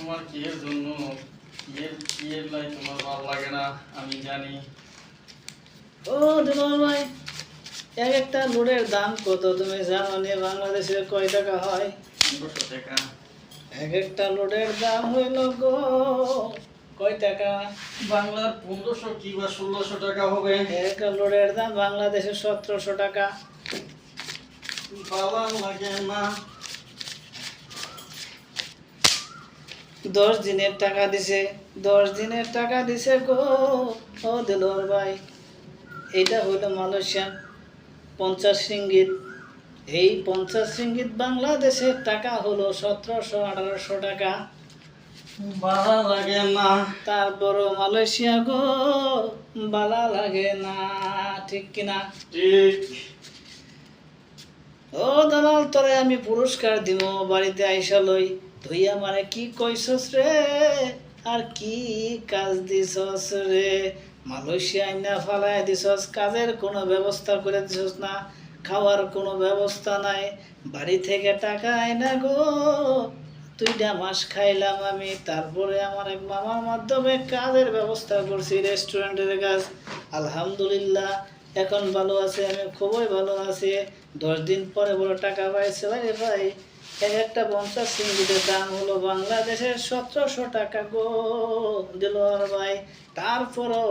তোমার কি এর জন্য? এর কি এর লাই তোমার ভালো লাগে না? আমি জানি। ও দুলাল ভাই এক একটা লোডের দাম কত? তুমি জানো নি বাংলাদেশে কয় টাকা হয়? পনেরোশো টাকা। এক একটা লোডের দাম হইল গো কয় টাকা? বাংলার পনেরোশো কি বা ষোলোশো টাকা হবে? এক লোডের দাম বাংলাদেশে সতেরোশো টাকা। ভালো লাগে না। দশ দিনের টাকা দিছে দশ দিনের টাকা দিছে গো ও দিলর ভাই। এইটা হইল মালয়েশিয়ান পঞ্চাশ রিঙ্গিত। এই পঞ্চাশ রিঙ্গিত বাংলাদেশের টাকা হলো সতেরোশো আঠারোশো টাকা। বালা লাগে না। তারপর মালয়েশিয়া গো বালা লাগে না ঠিক কিনা? ঠিক ও দালাল তোরে আমি পুরস্কার দিব বাড়িতে আইসা লই। তুই আমারে কি কইছস রে? আর কি কাজ দিছস রে? মালয়েশিয়া আইনা ফালাই দিছস? কাজের কোনো ব্যবস্থা করে দিছস না? খাওয়ার কোনো ব্যবস্থা নাই? বাড়ি থেকে টাকা আইনা গো। দুইটা মাস খাইলাম আমি, তারপরে আমার এক মামার মাধ্যমে কাজের ব্যবস্থা করছি রেস্টুরেন্টের কাজ। আলহামদুলিল্লাহ, এখন ভালো আছে, আমি খুবই ভালো আছি। দশ দিন পরে বড় টাকা পাইছে, ভাই ভাই। এক একটা পঞ্চাশ সিঙ্গিটের দাম হলো বাংলাদেশের সতেরোশো টাকা গো দিল আর ভাই। তারপরও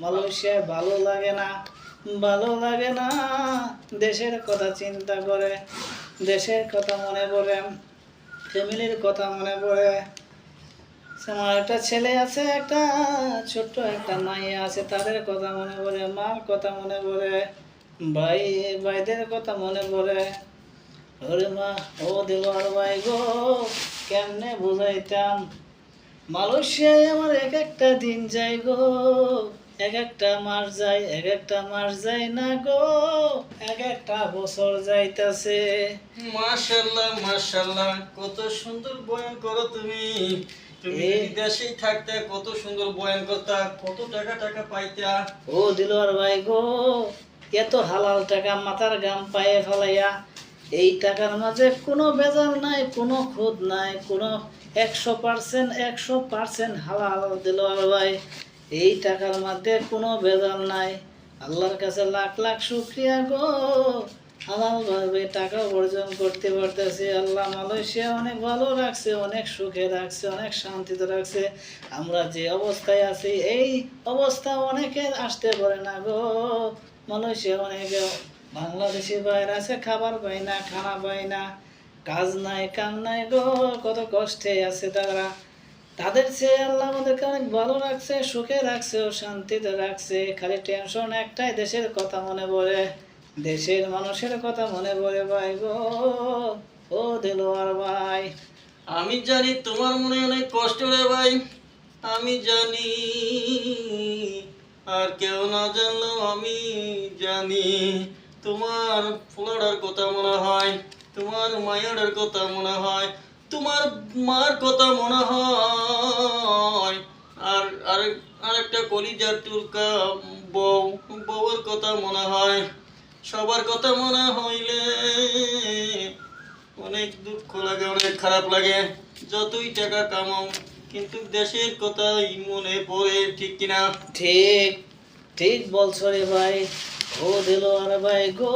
মালয়েশিয়ায় ভালো লাগে না, ভালো লাগে না। দেশের কথা চিন্তা করে, দেশের কথা মনে পড়ে, ফ্যামিলির কথা মনে পড়ে। আমার একটা ছেলে আছে, একটা ছোট্ট একটা মাইয়া আছে, তাদের কথা মনে পড়ে, মার কথা মনে পড়ে, ভাই, ভাইদের কথা মনে পড়ে। ওরে মা ও দিলওয়ার ভাই গো কেমনে বুঝাইতাম? মালয়েশিয়ায় আমার এক একটা দিন যায় গো এক একটা মাস যায় এক একটা মাস যায় না গো এক একটা বছর যাইতাছে। মাশাল্লাহ মাশাল্লাহ কত সুন্দর বয়ান করো তুমি। তুমি দেশেই থাকতে কত সুন্দর বয়ান করতা কত টাকা টাকা পাইতা। ও দিলওয়ার ভাই গো এত হালাল টাকা মাথার গাম পায়ে ফেলাইয়া এই টাকার মাঝে কোনো বেজাল নাই, কোনো খুদ নাই, কোনো একশো পার্সেন্ট একশো পার্সেন্ট হালাল দিলওয়ার ভাই। এই টাকার মধ্যে কোনো বেজাল নাই। আল্লাহর কাছে লাখ লাখ শুক্রিয়া গো। হালাল ভাবে টাকা উপার্জন করতে পারতেছি। আল্লাহ মালয়েশিয়া অনেক ভালো রাখছে, অনেক সুখে রাখছে, অনেক শান্তিতে রাখছে। আমরা যে অবস্থায় আছি, এই অবস্থা অনেকে আসতে পারে না গো। মালয়েশিয়া অনেকে বাংলাদেশি বাইরে আছে, খাবার পায় না, খানা পায় না, কাজ নাই, কাম নাই গো, কত কষ্টে আছে তারা। তাদের চেয়ে আল্লাহ আমাদেরকে অনেক ভালো রাখছে, সুখে রাখছে ও শান্তিতে রাখছে। খালি টেনশন একটাই, দেশের কথা মনে পড়ে, দেশের মানুষের কথা মনে পড়ে ভাই গো। ও দিল আর ভাই। আমি জানি তোমার মনে অনেক কষ্ট রে ভাই, আমি জানি, আর কেউ না জানলেও আমি জানি। তোমার ফ্লোরার কথা মনে হয়, তোমার মায়ের কথা মনে হয়, তোমার মার কথা মনে হয়। আর আরেক আরেকটা কলিজার টুরকা বউ, বউয়ের কথা মনে হয়, সবার কথা মনে হইলে অনেক দুঃখ লাগে, অনেক খারাপ লাগে। যতই টাকা কামাও, কিন্তু দেশের কথাই মনে পড়ে, ঠিক কিনা? ঠিক ঠিক বলছো রে ভাই। ও দিল আর ভাই গো।